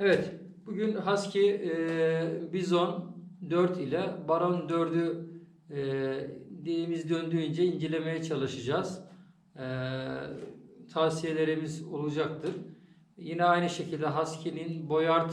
Evet, bugün Husky e, Bizon 4 ile Baron 4'ü e, dilimiz döndüğünce incelemeye çalışacağız. E, tavsiyelerimiz olacaktır. Yine aynı şekilde Husky'nin Boyard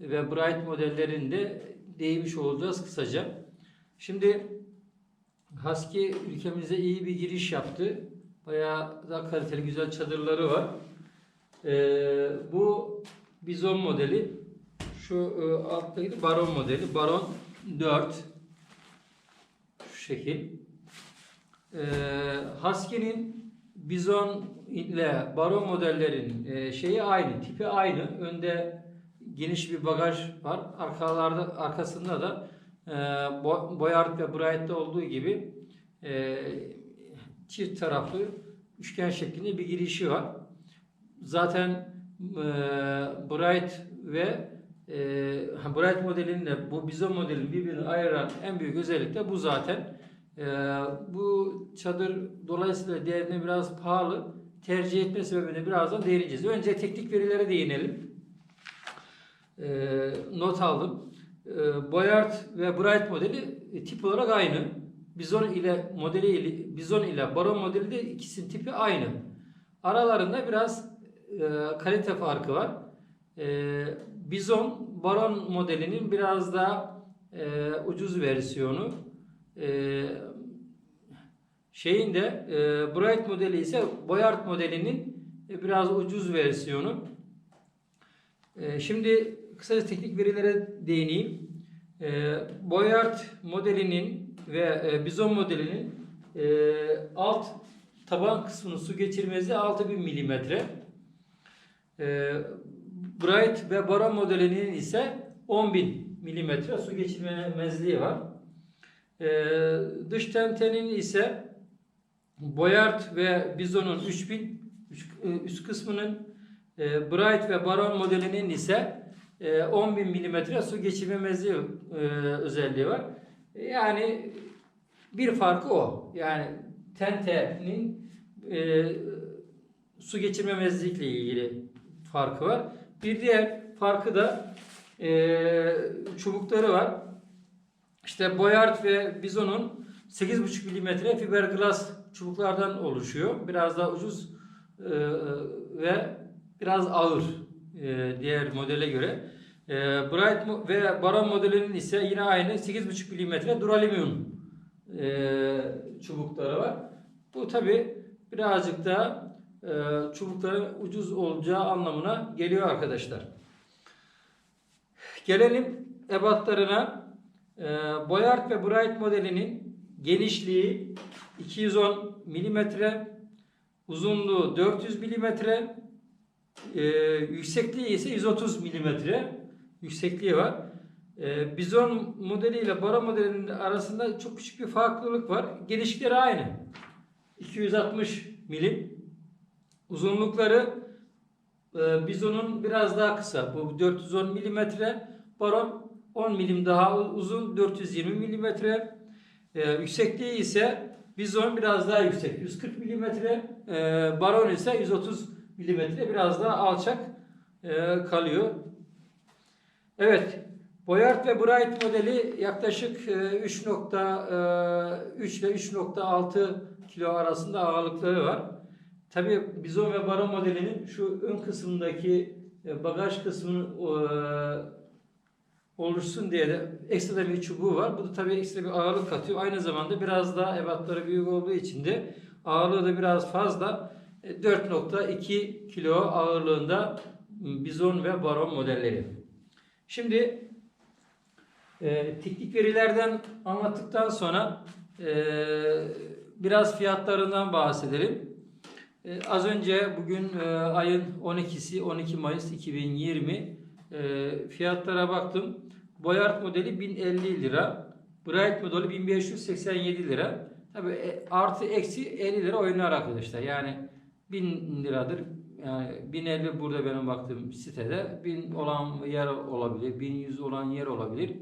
ve Bright modellerinde değmiş olacağız kısaca. Şimdi Husky ülkemize iyi bir giriş yaptı. Bayağı da kaliteli güzel çadırları var. Ee, bu Bizon modeli. Şu e, alttaki Baron modeli. Baron 4. Şu şekil. Ee, Husky'nin Bizon ile Baron modellerin e, şeyi aynı, tipi aynı. Önde geniş bir bagaj var. Arkalarda arkasında da e, Bo- Boyard ve Bright'te olduğu gibi e, çift taraflı üçgen şeklinde bir girişi var. Zaten e, Bright ve e, Bright modelinle bu Bizon modelin birbirini ayıran en büyük özellik de bu zaten. E, bu çadır dolayısıyla değerine biraz pahalı. Tercih etme sebebini birazdan değineceğiz. Önce teknik verilere değinelim. E, not aldım. E, Boyard ve Bright modeli e, tip olarak aynı. Bizon ile modeli ile Bizon ile Baron modeli de ikisinin tipi aynı. Aralarında biraz e, kalite farkı var. E, Bizon Baron modelinin biraz daha e, ucuz versiyonu. E, şeyin de e, Bright modeli ise Boyard modelinin e, biraz ucuz versiyonu. E, şimdi kısaca teknik verilere değineyim. E, Boyard modelinin ve e, Bizon modelinin e, alt taban kısmının su geçirmezliği 6000 milimetre. E, Bright ve Baron modelinin ise 10.000 milimetre su geçirmezliği var. E, dış tentenin ise Boyard ve Bizon'un 3000 üst, e, üst kısmının e, Bright ve Baron modelinin ise e, 10.000 milimetre su geçirmemezliği e, özelliği var. Yani bir farkı o. Yani tentenin e, su geçirmemezlikle ilgili farkı var. Bir diğer farkı da e, çubukları var. İşte Boyard ve Bizon'un 8,5 milimetre fiberglass çubuklardan oluşuyor. Biraz daha ucuz e, ve biraz ağır e, diğer modele göre. E, Bright ve Baron modelinin ise yine aynı 8,5 milimetre duralüminyum e, çubukları var. Bu tabi birazcık da e, çubukların ucuz olacağı anlamına geliyor arkadaşlar. Gelelim ebatlarına. E, Boyard ve Bright modelinin genişliği 210 milimetre, uzunluğu 400 milimetre, e, yüksekliği ise 130 milimetre yüksekliği var. Bizon modeli ile Baron modelinin arasında çok küçük bir farklılık var. Genişlikleri aynı. 260 milim. Uzunlukları e, Bizon'un biraz daha kısa. Bu 410 milimetre. Baron 10 milim daha uzun. 420 milimetre. E, yüksekliği ise Bizon biraz daha yüksek. 140 milimetre. E, Baron ise 130 milimetre. Biraz daha alçak e, kalıyor. Evet. Boyard ve Bright modeli yaklaşık e, 3.3 ile 3.6 kilo arasında ağırlıkları var. Tabi Bizon ve Baron modelinin şu ön kısmındaki e, bagaj kısmının e, oluşsun diye de ekstra bir çubuğu var. Bu da tabii ekstra bir ağırlık katıyor. Aynı zamanda biraz daha ebatları büyük olduğu için de ağırlığı da biraz fazla. E, 4.2 kilo ağırlığında Bizon ve Baron modelleri. Şimdi e, teknik verilerden anlattıktan sonra e, biraz fiyatlarından bahsedelim. E, az önce bugün e, ayın 12'si 12 Mayıs 2020 e, fiyatlara baktım. Boyard modeli 1050 lira. Bright modeli 1587 lira. Tabi e, artı eksi 50 lira oynar arkadaşlar. Yani 1000 liradır. Yani 1050 burada benim baktığım sitede. 1000 olan yer olabilir. 1100 olan yer olabilir.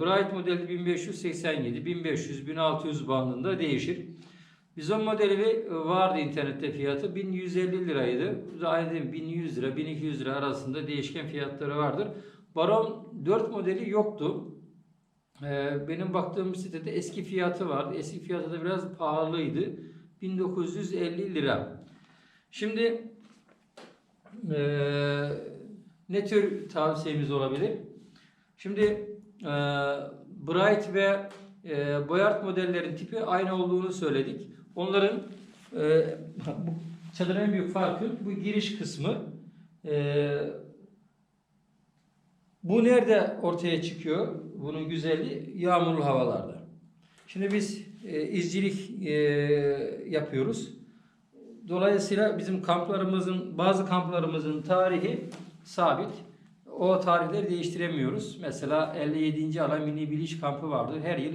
Bright modeli 1587, 1500, 1600 bandında değişir. Bizon modeli vardı internette fiyatı 1150 liraydı. Mi? 1100 lira 1200 lira arasında değişken fiyatları vardır. Baron 4 modeli yoktu. Ee, benim baktığım sitede eski fiyatı vardı. Eski fiyatı da biraz pahalıydı. 1950 lira. Şimdi eee, ne tür tavsiyemiz olabilir? Şimdi Bright ve Boyard modellerin tipi aynı olduğunu söyledik. Onların eee, bu çadırın en büyük farkı bu giriş kısmı. Eee, bu nerede ortaya çıkıyor? Bunun güzelliği yağmurlu havalarda. Şimdi biz e, izcilik e, yapıyoruz. Dolayısıyla bizim kamplarımızın, bazı kamplarımızın tarihi sabit. O tarihleri değiştiremiyoruz. Mesela 57. Alay Milli Biliş Kampı vardır. Her yıl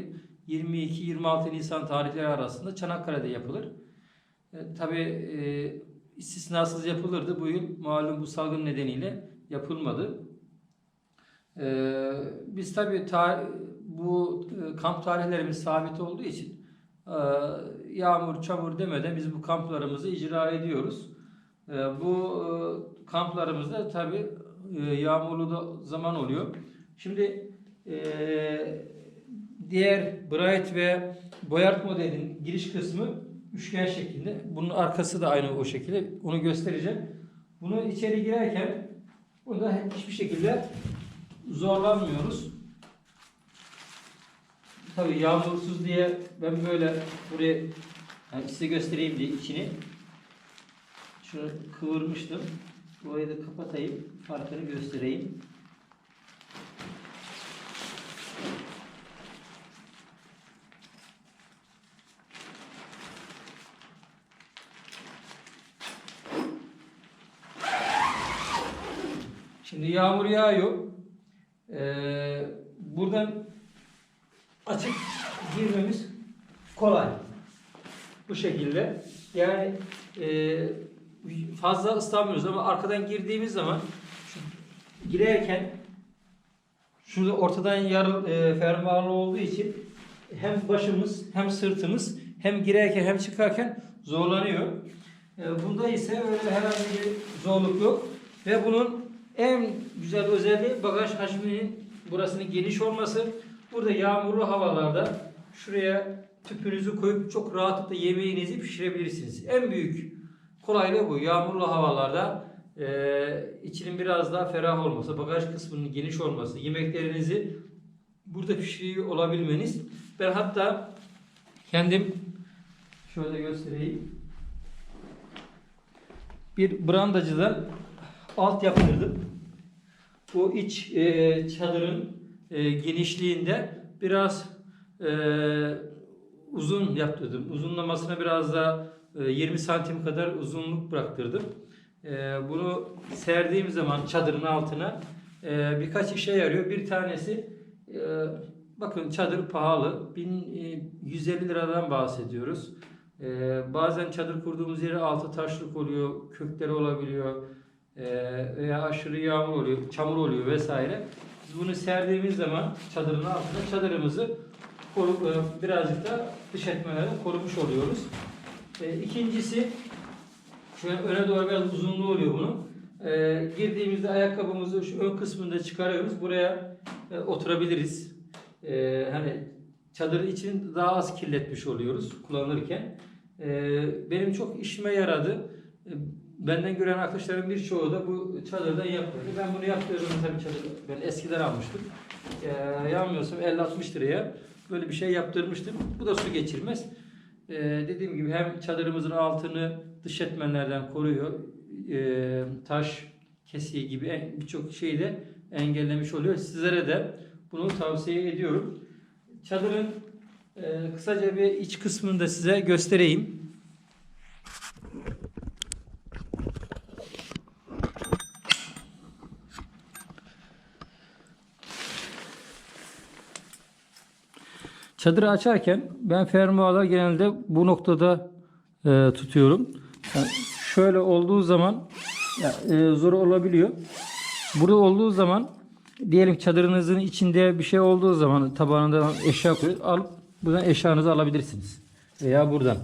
22-26 Nisan tarihleri arasında Çanakkale'de yapılır. E, tabii e, istisnasız yapılırdı. Bu yıl malum bu salgın nedeniyle yapılmadı. Ee, biz tabii ta- bu e, kamp tarihlerimiz sabit olduğu için e, yağmur çamur demeden biz bu kamplarımızı icra ediyoruz. E, bu e, kamplarımızda tabii e, yağmurlu da zaman oluyor. Şimdi e, diğer Bright ve Boyard modelin giriş kısmı üçgen şeklinde. Bunun arkası da aynı o şekilde. Onu göstereceğim. Bunu içeri girerken bunda hiçbir şekilde zorlanmıyoruz. Tabii yağmursuz diye ben böyle buraya yani size göstereyim diye içini şunu kıvırmıştım. Burayı da kapatayım. Farkını göstereyim. Şimdi yağmur yağıyor. Ee, buradan açıp girmemiz kolay. Bu şekilde. Yani e, fazla ıslanmıyoruz ama arkadan girdiğimiz zaman girerken şurada ortadan yarı e, fermuarlı olduğu için hem başımız hem sırtımız hem girerken hem çıkarken zorlanıyor. E, bunda ise öyle herhangi bir zorluk yok. Ve bunun en güzel özelliği bagaj hacminin burasının geniş olması. Burada yağmurlu havalarda şuraya tüpünüzü koyup çok rahatlıkla yemeğinizi pişirebilirsiniz. En büyük kolaylığı bu. Yağmurlu havalarda e, içinin biraz daha ferah olması, bagaj kısmının geniş olması, yemeklerinizi burada pişiriyor olabilmeniz. Ben hatta kendim şöyle göstereyim. Bir brandacıdan alt yaptırdım. Bu iç e, çadırın e, genişliğinde biraz e, uzun yaptırdım. Uzunlamasına biraz da e, 20 santim kadar uzunluk bıraktırdım. E, bunu serdiğim zaman çadırın altına e, birkaç işe yarıyor. Bir tanesi e, bakın çadır pahalı. 1150 liradan bahsediyoruz. E, bazen çadır kurduğumuz yeri altı taşlık oluyor, kökleri olabiliyor e, veya aşırı yağmur oluyor, çamur oluyor vesaire. Biz bunu serdiğimiz zaman çadırın altına çadırımızı koru, e, birazcık da dış etmelerden korumuş oluyoruz. E, ikincisi şöyle öne doğru biraz uzunluğu oluyor bunun. E, girdiğimizde ayakkabımızı şu ön kısmında çıkarıyoruz. Buraya e, oturabiliriz. Hani çadırın içini daha az kirletmiş oluyoruz kullanırken. Benim çok işime yaradı. Benden gören arkadaşlarım birçoğu da bu çadırdan yapıyor. Ben bunu yaptığımda tabii çadır ben eskiden almıştım. Ee, yanmıyorsam 50-60 liraya böyle bir şey yaptırmıştım. Bu da su geçirmez. Ee, dediğim gibi hem çadırımızın altını dış etmenlerden koruyor. Ee, taş, kesiği gibi birçok şeyi de engellemiş oluyor. Sizlere de bunu tavsiye ediyorum. Çadırın e, kısaca bir iç kısmını da size göstereyim. Çadırı açarken ben fermuarlar genelde bu noktada e, tutuyorum. Yani şöyle olduğu zaman e, zor olabiliyor. Burada olduğu zaman diyelim çadırınızın içinde bir şey olduğu zaman tabanında eşya koyuyor. Alıp buradan eşyanızı alabilirsiniz. Veya buradan.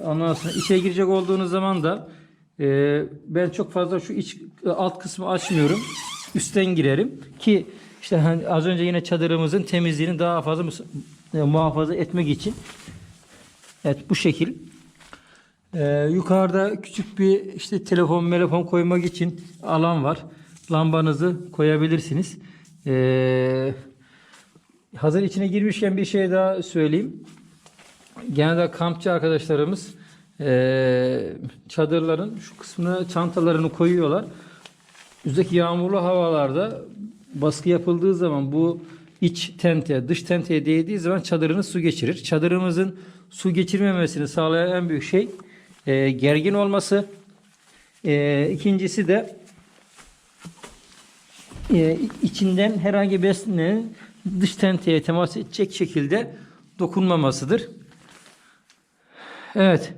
Ondan sonra içe girecek olduğunuz zaman da e, ben çok fazla şu iç alt kısmı açmıyorum. Üstten girerim ki işte hani az önce yine çadırımızın temizliğini daha fazla e, muhafaza etmek için. Evet bu şekil. Ee, yukarıda küçük bir işte telefon, telefon koymak için alan var. Lambanızı koyabilirsiniz. Ee, hazır içine girmişken bir şey daha söyleyeyim. Genelde kampçı arkadaşlarımız ee, çadırların şu kısmına çantalarını koyuyorlar. Üzdeki yağmurlu havalarda baskı yapıldığı zaman bu iç tente, dış tenteye değdiği zaman çadırınız su geçirir. Çadırımızın su geçirmemesini sağlayan en büyük şey e, gergin olması. E, ikincisi de e, içinden herhangi bir beslenenin dış tenteye temas edecek şekilde dokunmamasıdır. Evet.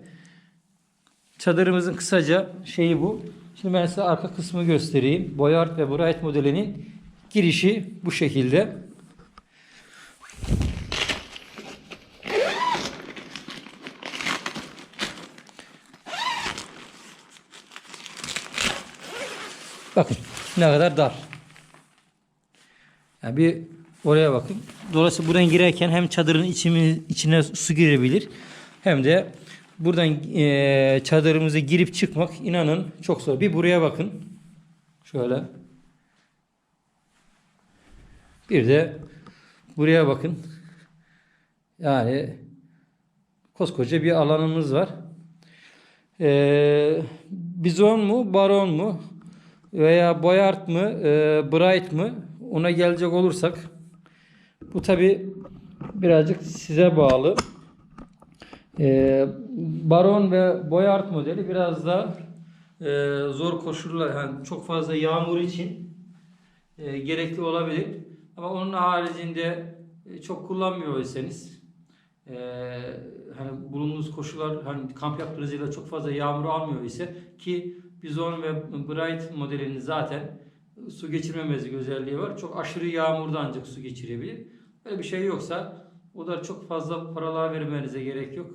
Çadırımızın kısaca şeyi bu. Şimdi ben size arka kısmı göstereyim. Boyard ve Bright modelinin girişi bu şekilde. Bakın ne kadar dar. Yani bir oraya bakın. Dolayısıyla buradan girerken hem çadırın içimi, içine su girebilir hem de buradan eee çadırımıza girip çıkmak inanın çok zor. Bir buraya bakın. Şöyle. Bir de buraya bakın. Yani koskoca bir alanımız var. Ee, bizon mu, baron mu veya boyart mı, e, bright mı ona gelecek olursak bu tabi birazcık size bağlı. Ee, baron ve boyart modeli biraz da e, zor koşullar yani çok fazla yağmur için e, gerekli olabilir. Ama onun haricinde e, çok kullanmıyorsanız e, hani bulunduğunuz koşullar hani kamp yaptığınız yılda çok fazla yağmur almıyor ise ki Bizon ve Bright modelinin zaten su geçirmemezlik özelliği var. Çok aşırı yağmurda ancak su geçirebilir. Böyle bir şey yoksa o da çok fazla paralar vermenize gerek yok.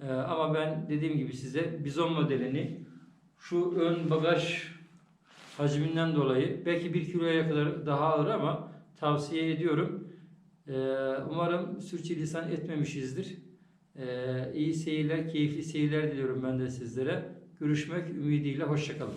E, ama ben dediğim gibi size Bizon modelini şu ön bagaj hacminden dolayı belki 1 kiloya kadar daha ağır ama tavsiye ediyorum. Ee, umarım sürçülisan etmemişizdir. Ee, iyi seyirler, keyifli seyirler diliyorum ben de sizlere. Görüşmek ümidiyle, hoşçakalın.